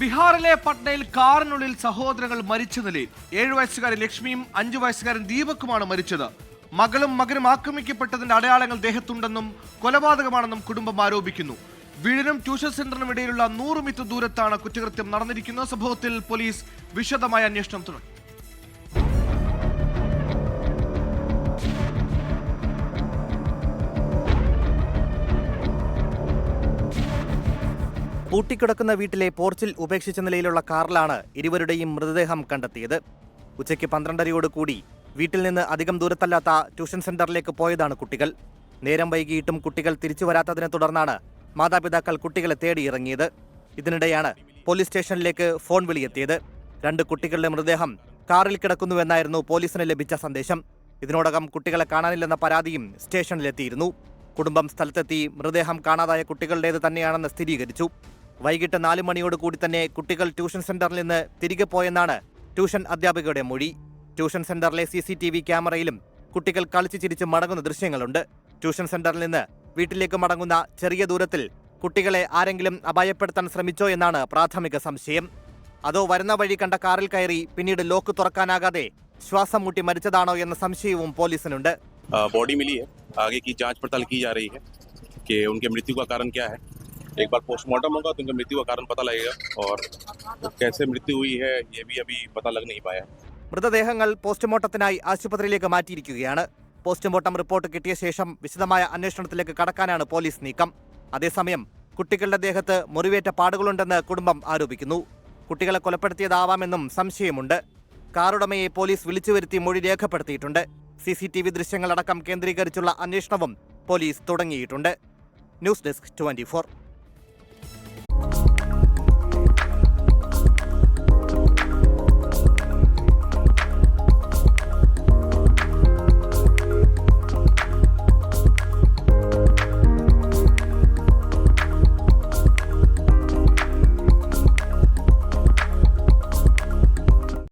ബീഹാറിലെ പട്നയിൽ കാറിനുള്ളിൽ സഹോദരങ്ങൾ മരിച്ച നിലയിൽ ഏഴു വയസ്സുകാരൻ ലക്ഷ്മിയും അഞ്ചു വയസ്സുകാരൻ ദീപക്കുമാണ് മരിച്ചത്. മകളും മകനും ആക്രമിക്കപ്പെട്ടതിന്റെ അടയാളങ്ങൾ ദേഹത്തുണ്ടെന്നും കൊലപാതകമാണെന്നും കുടുംബം ആരോപിക്കുന്നു. വീടിനും ട്യൂഷൻ സെന്ററിനും ഇടയിലുള്ള നൂറ് മീറ്റർ ദൂരത്താണ് കുറ്റകൃത്യം നടന്നിരിക്കുന്ന സംഭവത്തിൽ പോലീസ് വിശദമായ അന്വേഷണം തുടങ്ങി. പൂട്ടിക്കിടക്കുന്ന വീട്ടിലെ പോർച്ചിൽ ഉപേക്ഷിച്ച നിലയിലുള്ള കാറിലാണ് ഇരുവരുടെയും മൃതദേഹം കണ്ടെത്തിയത്. ഉച്ചയ്ക്ക് പന്ത്രണ്ടരയോട് കൂടി വീട്ടിൽ നിന്ന് അധികം ദൂരത്തല്ലാത്ത ട്യൂഷൻ സെന്ററിലേക്ക് പോയതാണ് കുട്ടികൾ. നേരം വൈകിയിട്ടും കുട്ടികൾ തിരിച്ചു വരാത്തതിനെ തുടർന്നാണ് മാതാപിതാക്കൾ കുട്ടികളെ തേടിയിറങ്ങിയത് ഇതിനിടെയാണ് പോലീസ് സ്റ്റേഷനിലേക്ക് ഫോൺ വിളിയെത്തിയത്. രണ്ട് കുട്ടികളുടെ മൃതദേഹം കാറിൽ കിടക്കുന്നുവെന്നായിരുന്നു പോലീസിന് ലഭിച്ച സന്ദേശം. ഇതിനോടകം കുട്ടികളെ കാണാനില്ലെന്ന പരാതിയും സ്റ്റേഷനിലെത്തിയിരുന്നു. കുടുംബം സ്ഥലത്തെത്തി മൃതദേഹം കാണാതായ കുട്ടികളുടേത് തന്നെയാണെന്ന് സ്ഥിരീകരിച്ചു. വൈകിട്ട് നാല് മണിയോട് കൂടി തന്നെ കുട്ടികൾ ട്യൂഷൻ സെന്ററിൽ നിന്ന് തിരികെ പോയെന്നാണ് ട്യൂഷൻ അധ്യാപികയുടെ മൊഴി ട്യൂഷൻ സെന്ററിലെ സി സി ടി വി ക്യാമറയിലും കുട്ടികൾ കളിച്ചു ചിരിച്ച് മടങ്ങുന്ന ദൃശ്യങ്ങളുണ്ട് ട്യൂഷൻ സെന്ററിൽ നിന്ന് വീട്ടിലേക്ക് മടങ്ങുന്ന ചെറിയ ദൂരത്തിൽ കുട്ടികളെ ആരെങ്കിലും അപായപ്പെടുത്താൻ ശ്രമിച്ചോ എന്നാണ് പ്രാഥമിക സംശയം അതോ വരുന്ന വഴി കണ്ട കാറിൽ കയറി പിന്നീട് ലോക്ക് തുറക്കാനാകാതെ ശ്വാസം മുട്ടി മരിച്ചതാണോ എന്ന സംശയവും പോലീസിനുണ്ട് बॉडी मिली है आगे की जांच पड़ताल की जा रही है कि उनके मृत्यु का कारण क्या है एक बार पोस्टमार्टम होगा तो उनके मृत्यु का कारण पता लगेगा और कैसे मृत्यु हुई है ये भी अभी पता लग नहीं पाया മൃതദേഹങ്ങൾ പോസ്റ്റ്മോർട്ടത്തിനായി ആശുപത്രിയിലേക്ക് മാറ്റിയിരിക്കുകയാണ് പോസ്റ്റ്മോർട്ടം റിപ്പോർട്ട് കിട്ടിയ ശേഷം വിശദമായ അന്വേഷണത്തിലേക്ക് കടക്കാനാണ് പോലീസ് നീക്കം അതേസമയം കുട്ടികളുടെ ദേഹത്ത് മുറിവേറ്റ പാടുകളുണ്ടെന്ന് കുടുംബം ആരോപിക്കുന്നു കുട്ടികളെ കൊലപ്പെടുത്തിയതാവാമെന്നും സംശയമുണ്ട് കാറുടമയെ പോലീസ് വിളിച്ചു വരുത്തി മൊഴി രേഖപ്പെടുത്തിയിട്ടുണ്ട് സി സി ടി വി ദൃശ്യങ്ങളടക്കം കേന്ദ്രീകരിച്ചുള്ള അന്വേഷണവും പോലീസ് തുടങ്ങിയിട്ടുണ്ട് ന്യൂസ് ഡെസ്ക് ട്വന്റി